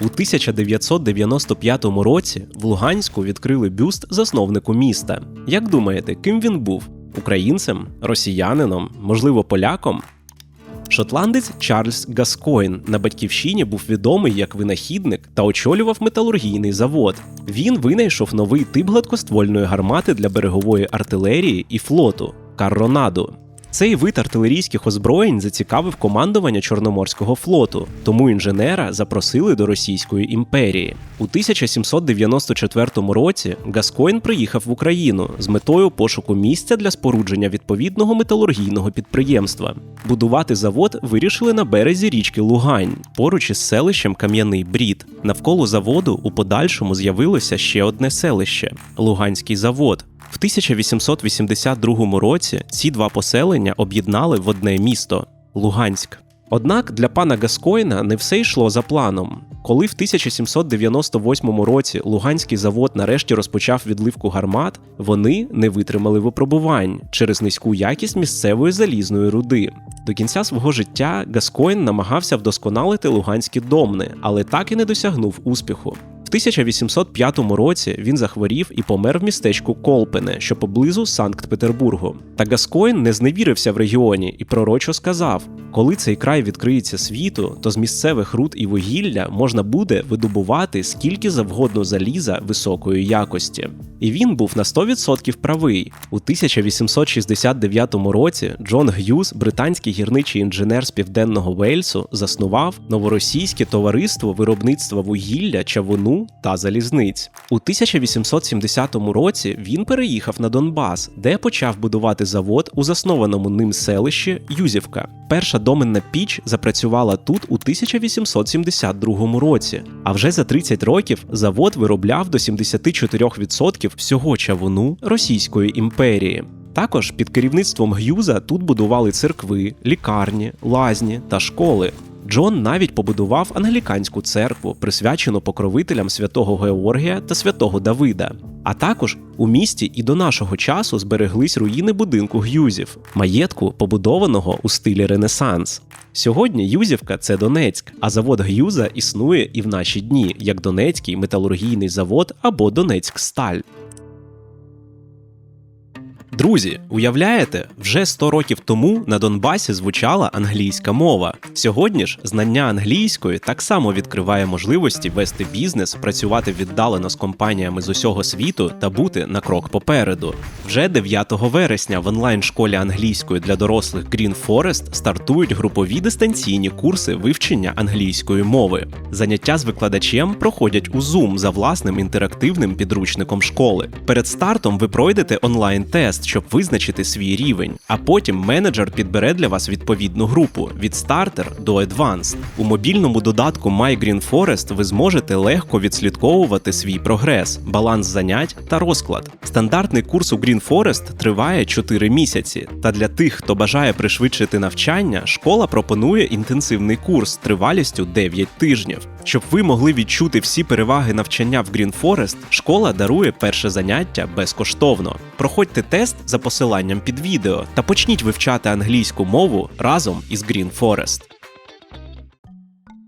У 1995 році в Луганську відкрили бюст засновнику міста. Як думаєте, ким він був? Українцем, росіянином, можливо, поляком? Шотландець Чарльз Гаскоін на батьківщині був відомий як винахідник та очолював металургійний завод. Він винайшов новий тип гладкоствольної гармати для берегової артилерії і флоту Карронаду. Цей вид артилерійських озброєнь зацікавив командування Чорноморського флоту, тому інженера запросили до Російської імперії. У 1794 році Гаскоін приїхав в Україну з метою пошуку місця для спорудження відповідного металургійного підприємства. Будувати завод вирішили на березі річки Лугань, поруч із селищем Кам'яний Брід. Навколо заводу у подальшому з'явилося ще одне селище Луганський завод. В 1882 році ці два поселення об'єднали в одне місто Луганськ. Однак для пана Гаскоїна не все йшло за планом. Коли в 1798 році Луганський завод нарешті розпочав відливку гармат, вони не витримали випробувань через низьку якість місцевої залізної руди. До кінця свого життя Гаскоїн намагався вдосконалити луганські домни, але так і не досягнув успіху. В 1805 році він захворів і помер в містечку Колпене, що поблизу Санкт-Петербургу. Та Гаскоїн не зневірився в регіоні і пророчо сказав: коли цей край відкриється світу, то з місцевих руд і вугілля можна буде видобувати скільки завгодно заліза високої якості. І він був на 100% правий. У 1869 році Джон Г'юз, британський гірничий інженер з південного Вельсу, заснував новоросійське товариство виробництва вугілля, чавуну та залізниць. У 1870 році він переїхав на Донбас, де почав будувати завод у заснованому ним селищі Юзівка. Перша доменна піч запрацювала тут у 1872 році. А вже за 30 років завод виробляв до 74% всього чавуну Російської імперії. Також під керівництвом Г'юза тут будували церкви, лікарні, лазні та школи. Джон навіть побудував англіканську церкву, присвячену покровителям святого Георгія та святого Давида. А також у місті і до нашого часу збереглись руїни будинку Г'юзів, маєтку, побудованого у стилі Ренесанс. Сьогодні Юзівка це Донецьк, а завод Г'юза існує і в наші дні як Донецький металургійний завод або Донецьк Сталь. Друзі, уявляєте, вже 100 років тому на Донбасі звучала англійська мова. Сьогодні ж знання англійської так само відкриває можливості вести бізнес, працювати віддалено з компаніями з усього світу та бути на крок попереду. Вже 9 вересня в онлайн-школі англійської для дорослих Green Forest стартують групові дистанційні курси вивчення англійської мови. Заняття з викладачем проходять у Zoom за власним інтерактивним підручником школи. Перед стартом ви пройдете онлайн-тест щоб визначити свій рівень, а потім менеджер підбере для вас відповідну групу від стартер до Advanced. У мобільному додатку My Green Forest ви зможете легко відслідковувати свій прогрес, баланс занять та розклад. Стандартний курс у Green Forest триває 4 місяці. Та для тих, хто бажає пришвидшити навчання, школа пропонує інтенсивний курс тривалістю 9 тижнів. Щоб ви могли відчути всі переваги навчання в Green Forest, школа дарує перше заняття безкоштовно. Проходьте тест за посиланням під відео та почніть вивчати англійську мову разом із Green Forest.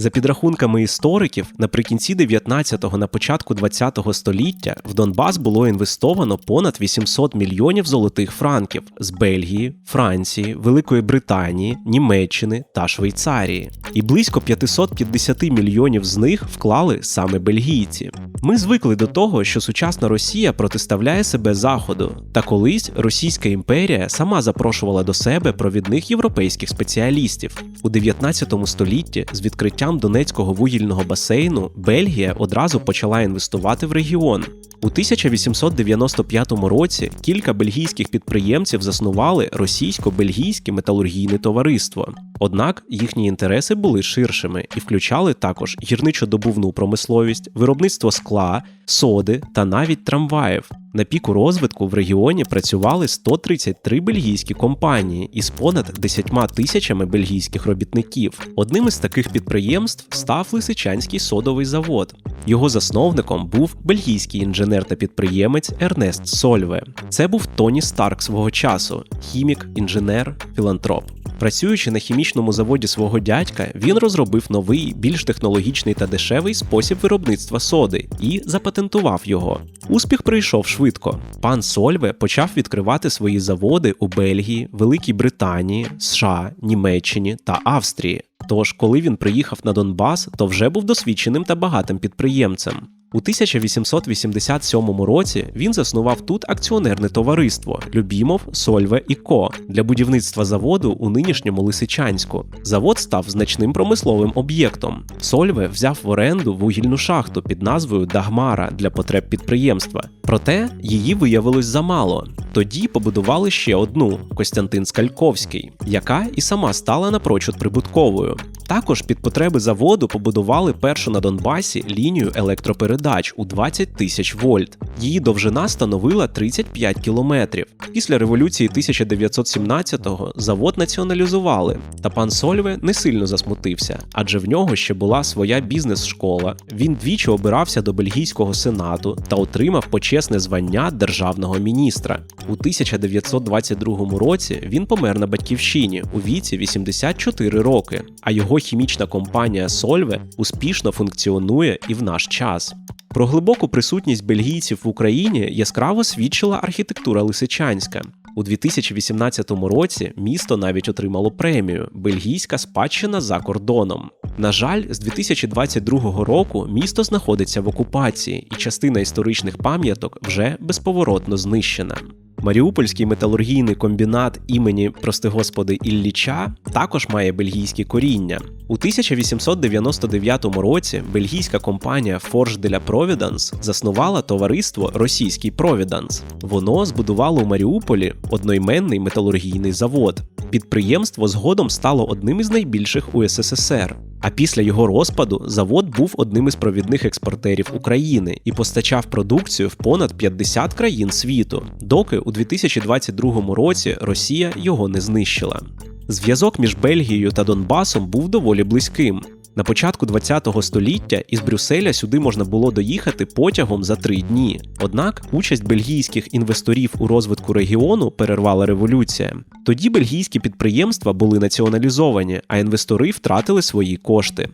За підрахунками істориків, наприкінці 19-го на початку 20-го століття в Донбас було інвестовано понад 800 мільйонів золотих франків з Бельгії, Франції, Великої Британії, Німеччини та Швейцарії. І близько 550 мільйонів з них вклали саме бельгійці. Ми звикли до того, що сучасна Росія протиставляє себе Заходу, та колись Російська імперія сама запрошувала до себе провідних європейських спеціалістів у 19 столітті з відкриттям Донецького вугільного басейну Бельгія одразу почала інвестувати в регіон. У 1895 році кілька бельгійських підприємців заснували російсько-бельгійське металургійне товариство. Однак їхні інтереси були ширшими і включали також гірничодобувну промисловість, виробництво скла, соди та навіть трамваїв. На піку розвитку в регіоні працювали 133 бельгійські компанії із понад 10 тисячами бельгійських робітників. Одним із таких підприємств став Лисичанський содовий завод. Його засновником був бельгійський інженер та підприємець Ернест Сольве. Це був Тоні Старк свого часу, хімік, інженер, філантроп. Працюючи на хімічному заводі свого дядька, він розробив новий, більш технологічний та дешевий спосіб виробництва соди і запатентував його. Успіх прийшов швидко. Пан Сольве почав відкривати свої заводи у Бельгії, Великій Британії, США, Німеччині та Австрії. Тож, коли він приїхав на Донбас, то вже був досвідченим та багатим підприємцем. У 1887 році він заснував тут акціонерне товариство Любімов, Сольве і Ко для будівництва заводу у нинішньому Лисичанську. Завод став значним промисловим об'єктом. Сольве взяв в оренду вугільну шахту під назвою Дагмара для потреб підприємства. Проте її виявилось замало. Тоді побудували ще одну Костянтин Скальковський, яка і сама стала напрочуд прибутковою. Також під потреби заводу побудували першу на Донбасі лінію електропередач у 20 тисяч вольт. Її довжина становила 35 кілометрів. Після революції 1917-го завод націоналізували, та пан Сольве не сильно засмутився, адже в нього ще була своя бізнес-школа. Він двічі обирався до бельгійського сенату та отримав почесне звання державного міністра. У 1922 році він помер на батьківщині у віці 84 роки, а його хімічна компанія Сольве успішно функціонує і в наш час. Про глибоку присутність бельгійців в Україні яскраво свідчила архітектура Лисичанська. У 2018 році місто навіть отримало премію Бельгійська спадщина за кордоном. На жаль, з 2022 року місто знаходиться в окупації, і частина історичних пам'яток вже безповоротно знищена. Маріупольський металургійний комбінат імені, прости господи, Ілліча також має бельгійське коріння. У 1899 році бельгійська компанія Forge de la Providence заснувала товариство Російський Провіданс. Воно збудувало у Маріуполі одноіменний металургійний завод. Підприємство згодом стало одним із найбільших у СССР. А після його розпаду завод був одним із провідних експортерів України і постачав продукцію в понад 50 країн світу, доки у 2022 році Росія його не знищила. Зв'язок між Бельгією та Донбасом був доволі близьким. На початку ХХ століття із Брюсселя сюди можна було доїхати потягом за три дні. Однак участь бельгійських інвесторів у розвитку регіону перервала революція. Тоді бельгійські підприємства були націоналізовані, а інвестори втратили свої кошти.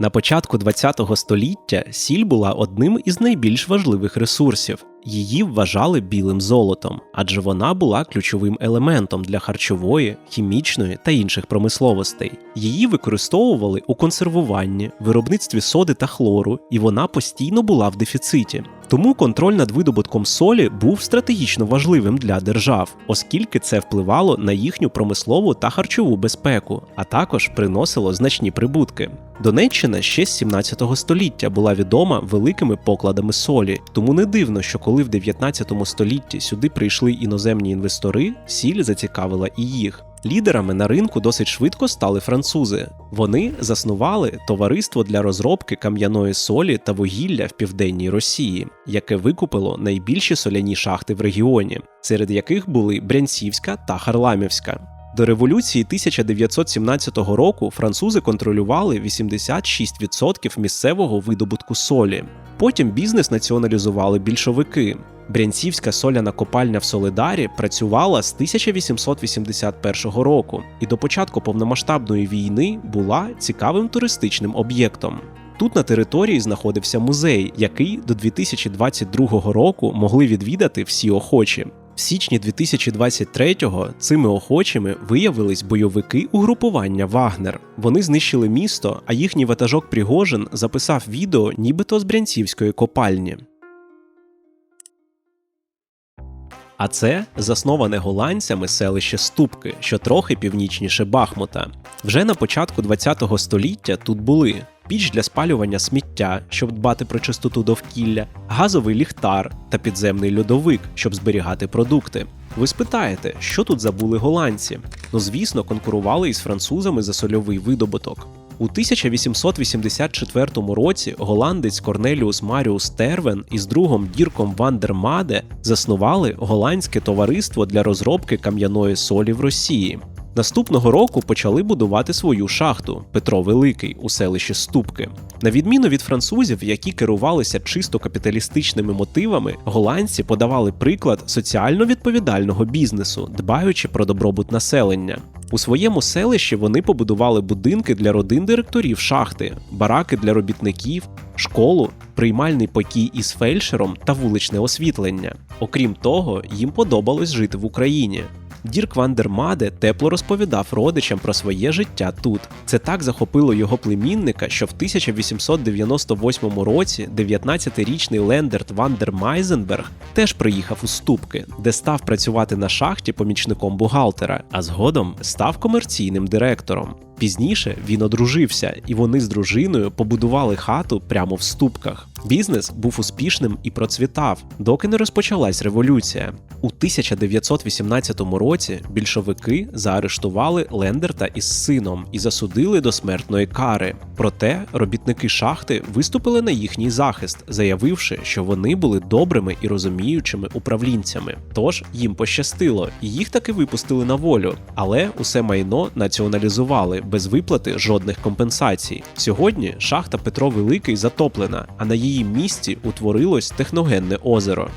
На початку ХХ століття сіль була одним із найбільш важливих ресурсів. Її вважали білим золотом, адже вона була ключовим елементом для харчової, хімічної та інших промисловостей. Її використовували у консервуванні, виробництві соди та хлору, і вона постійно була в дефіциті. Тому контроль над видобутком солі був стратегічно важливим для держав, оскільки це впливало на їхню промислову та харчову безпеку, а також приносило значні прибутки. Донеччина ще з 17 століття була відома великими покладами солі, тому не дивно, що коли в 19 столітті сюди прийшли іноземні інвестори, сіль зацікавила і їх. Лідерами на ринку досить швидко стали французи. Вони заснували товариство для розробки кам'яної солі та вугілля в південній Росії, яке викупило найбільші соляні шахти в регіоні, серед яких були Брянцівська та Харламівська. До революції 1917 року французи контролювали 86% місцевого видобутку солі. Потім бізнес націоналізували більшовики. Брянцівська соляна копальня в Солидарі працювала з 1881 року і до початку повномасштабної війни була цікавим туристичним об'єктом. Тут на території знаходився музей, який до 2022 року могли відвідати всі охочі. В січні 2023-го цими охочими виявились бойовики угрупування Вагнер. Вони знищили місто, а їхній ватажок Пригожин записав відео нібито з брянцівської копальні. А це засноване голландцями селище Ступки, що трохи північніше Бахмута. Вже на початку ХХ століття тут були піч для спалювання сміття, щоб дбати про чистоту довкілля, газовий ліхтар та підземний льодовик, щоб зберігати продукти. Ви спитаєте, що тут забули голландці? Ну звісно, конкурували із французами за сольовий видобуток. У 1884 році голландець Корнеліус Маріус Тервен із другом Дірком Вандермаде заснували голландське товариство для розробки кам'яної солі в Росії. Наступного року почали будувати свою шахту Петро Великий у селищі Ступки. На відміну від французів, які керувалися чисто капіталістичними мотивами, голландці подавали приклад соціально відповідального бізнесу, дбаючи про добробут населення. У своєму селищі вони побудували будинки для родин директорів шахти, бараки для робітників, школу, приймальний покій із фельдшером та вуличне освітлення. Окрім того, їм подобалось жити в Україні. Дірк Вандермаде тепло розповідав родичам про своє життя тут. Це так захопило його племінника, що в 1898 році 19-річний Лендерт Вандер Майзенберг теж приїхав у Ступки, де став працювати на шахті помічником бухгалтера, а згодом став комерційним директором. Пізніше він одружився, і вони з дружиною побудували хату прямо в ступках. Бізнес був успішним і процвітав, доки не розпочалась революція. У 1918 році більшовики заарештували Лендерта із сином і засудили до смертної кари. Проте робітники шахти виступили на їхній захист, заявивши, що вони були добрими і розуміючими управлінцями. Тож їм пощастило, і їх таки випустили на волю, але усе майно націоналізували без виплати жодних компенсацій. Сьогодні шахта Петро Великий затоплена, а на її місці утворилось техногенне озеро.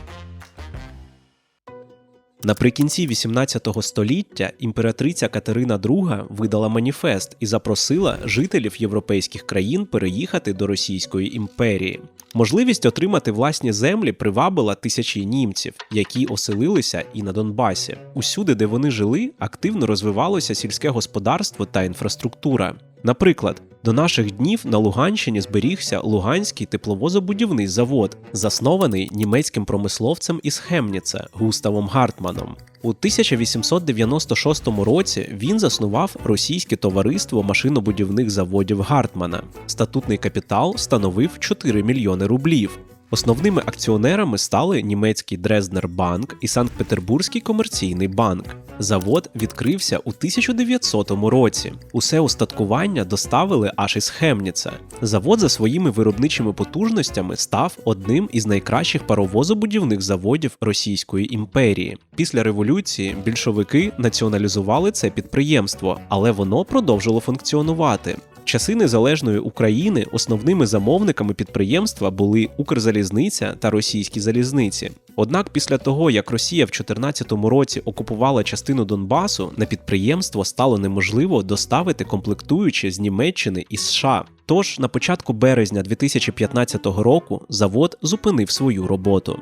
Наприкінці 18 століття імператриця Катерина II видала маніфест і запросила жителів європейських країн переїхати до Російської імперії. Можливість отримати власні землі привабила тисячі німців, які оселилися і на Донбасі. Усюди, де вони жили, активно розвивалося сільське господарство та інфраструктура. Наприклад, до наших днів на Луганщині зберігся Луганський тепловозобудівний завод, заснований німецьким промисловцем із Хемніце Густавом Гартманом. У 1896 році він заснував російське товариство машинобудівних заводів Гартмана. Статутний капітал становив 4 мільйони рублів. Основними акціонерами стали німецький Дрезднер банк і Санкт-Петербурзький комерційний банк. Завод відкрився у 1900 році. Усе устаткування доставили аж із Хемніца. Завод за своїми виробничими потужностями став одним із найкращих паровозобудівних заводів Російської імперії. Після революції більшовики націоналізували це підприємство, але воно продовжило функціонувати. Часи незалежної України основними замовниками підприємства були Укрзалізниця та російські залізниці. Однак після того, як Росія в 2014 році окупувала частину Донбасу, на підприємство стало неможливо доставити комплектуючі з Німеччини і США. Тож на початку березня 2015 року завод зупинив свою роботу.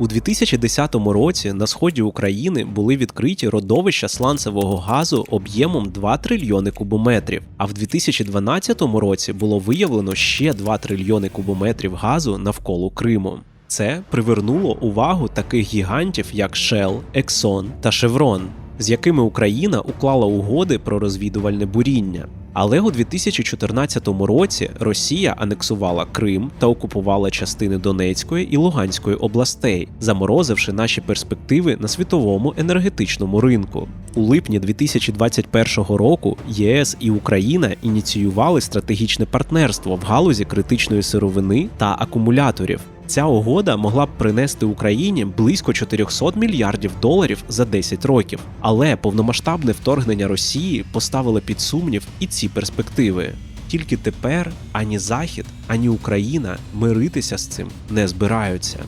У 2010 році на сході України були відкриті родовища сланцевого газу об'ємом 2 трильйони кубометрів. А в 2012 році було виявлено ще 2 трильйони кубометрів газу навколо Криму. Це привернуло увагу таких гігантів, як Shell, Exxon та Chevron, з якими Україна уклала угоди про розвідувальне буріння. Але у 2014 році Росія анексувала Крим та окупувала частини Донецької і Луганської областей, заморозивши наші перспективи на світовому енергетичному ринку. У липні 2021 року ЄС і Україна ініціювали стратегічне партнерство в галузі критичної сировини та акумуляторів. Ця угода могла б принести Україні близько 400 мільярдів доларів за 10 років, але повномасштабне вторгнення Росії поставило під сумнів і ці перспективи. Тільки тепер ані Захід, ані Україна миритися з цим не збираються.